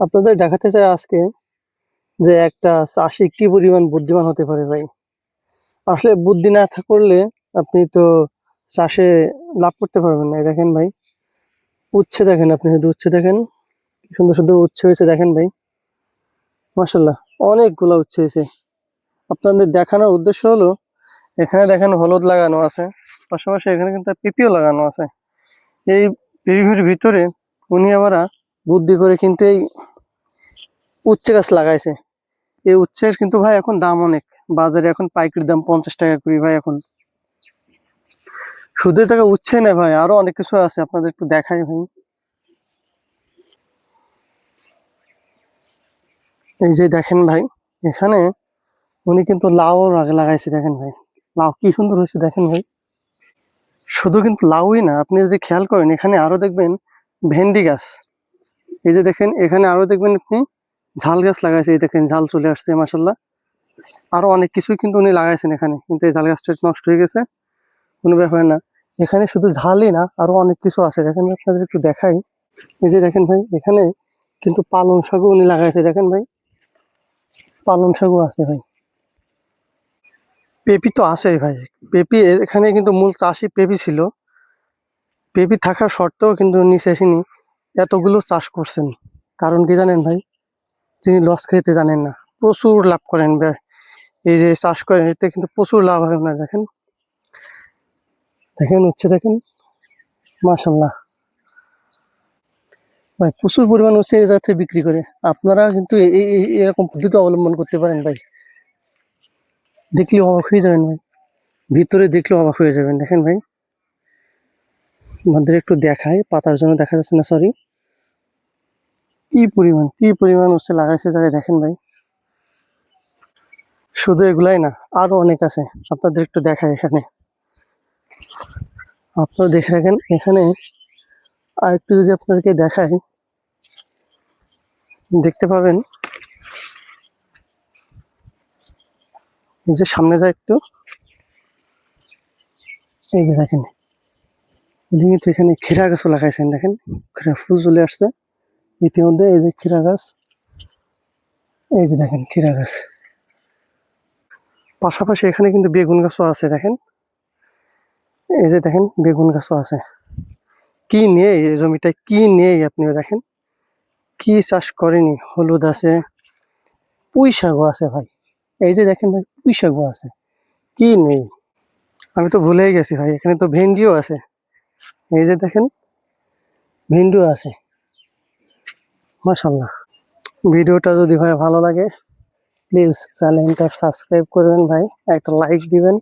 আপনাদের দেখাতে চাই আজকে যে একটা চাষি কি পরিমাণ বুদ্ধিমান হতে পারে ভাই? আসলে বুদ্ধি না করলে আপনি তো চাষে লাভ করতে পারবেন না। দেখেন ভাই, উচ্ছে দেখেন আপনি, শুধু উচ্ছে দেখেন। সুন্দর সুন্দর উচ্ছে হয়েছে, দেখেন ভাই। মাসাল্লাহ অনেকগুলো উচ্ছে হয়েছে। আপনাদের দেখানোর উদ্দেশ্য হলো, এখানে দেখেন হলুদ লাগানো আছে, পাশাপাশি এখানে কিন্তু পিপিও লাগানো আছে। এই পেঁপির ভিতরে উনি আমরা বুদ্ধি করে কিন্তু এই উচ্ছে গাছ লাগাইছে। এই উচ্ছের কিন্তু ভাই এখন দাম অনেক। বাজারে এখন পাইকারি দাম পঞ্চাশ টাকা করি ভাই এখন। শুধু টাকা উচ্ছে না ভাই, আরও অনেক কিছু আছে, আপনাদের একটু দেখাই ভাই। এই যে দেখেন ভাই, এখানে উনি কিন্তু লাউ লাগাইছে, দেখেন ভাই। লাউ কি সুন্দর হয়েছে, দেখেন ভাই। শুধু কিন্তু লাউই না, আপনি যদি খেয়াল করেন, এখানে আরও দেখবেন ভেন্ডি গাছ। এই যে দেখেন, এখানে আরও দেখবেন আপনি ঝাল গাছ লাগাইছে, এই দেখেন ঝাল চলে আসছে মাসাল্লাহ আরও অনেক কিছুই কিন্তু উনি লাগাইছেন এখানে, কিন্তু এই ঝাল গাছটা নষ্ট হয়ে গেছে, কোনো ব্যাপার না। এখানে শুধু ঝালই না আরও অনেক কিছু আছে, দেখেন আপনাদের একটু দেখাই। এই যে দেখেন ভাই, এখানে কিন্তু পালং শাকও উনি লাগাইছে, দেখেন ভাই। পালং শাকও আছে ভাই। পেঁপি তো আছেই ভাই। পেঁপি এখানে কিন্তু মূল চাষই পেঁপি ছিল। পেঁপি থাকার সত্ত্বেও কিন্তু নিচে এসেনি এতগুলো চাষ করছেন। কারণ কি জানেন ভাই? তিনি লস খেতে জানেন না। প্রচুর লাভ করেন এই যে চাষ করেন এতে কিন্তু প্রচুর লাভ হয় ওনার দেখেন। দেখেন হচ্ছে, দেখেন। মাশাল্লাহ ভাই, প্রচুর পরিমাণ হচ্ছে জায়গা বিক্রি করে। আপনারা কিন্তু এই- এরকম পদ্ধতি অবলম্বন করতে পারেন ভাই। দেখলে অবাক হয়ে যাবেন ভাই। ভিতরে দেখলে অবাক হয়ে যাবেন। দেখেন ভাই। আমাদের একটু দেখায়, পাতার জন্য দেখা যাচ্ছে না সরি কি পরিমাণ কি পরিমাণ উচ্ছে লাগাইছে জায়গায় দেখেন ভাই। শুধু এগুলাই না, আরও অনেক আছে। আপনাদের একটু দেখায় এখানে। আপনারা দেখে রাখেন, এখানে আর একটু যদি আপনাদেরকে দেখাই, দেখতে পাবেন। এই যে সামনে যা একটু, এই দেখেন। এখানে ক্ষীরা গাছও লাগাইছেন, দেখেন। ক্ষীরা ফুল চলে আসছে। ইতিমধ্যে এই যে ক্ষীরা গাছ, এই যে দেখেন ক্ষীরা গাছ। পাশাপাশি এখানে কিন্তু বেগুন গাছও আছে, দেখেন। এই যে দেখেন বেগুন গাছও আছে। কি নেই এই জমিটায় কি নেই আপনিও দেখেন? কি চাষ করেনি? হলুদ আছে, পুঁই শাকও আছে ভাই। এই যে দেখেন ভাই, পুঁই শাকও আছে। কি নেই? আমি তো ভুলেই গেছি ভাই, এখানে তো ভেন্ডিও আছে। এই যে দেখেন, ভেন্ডিও আছে। মাশাল্লাহ ভিডিওটা যদি ভাই ভালো লাগে প্লিজ চ্যানেলটা সাবস্ক্রাইব করবেন ভাই একটা লাইক দিবেন।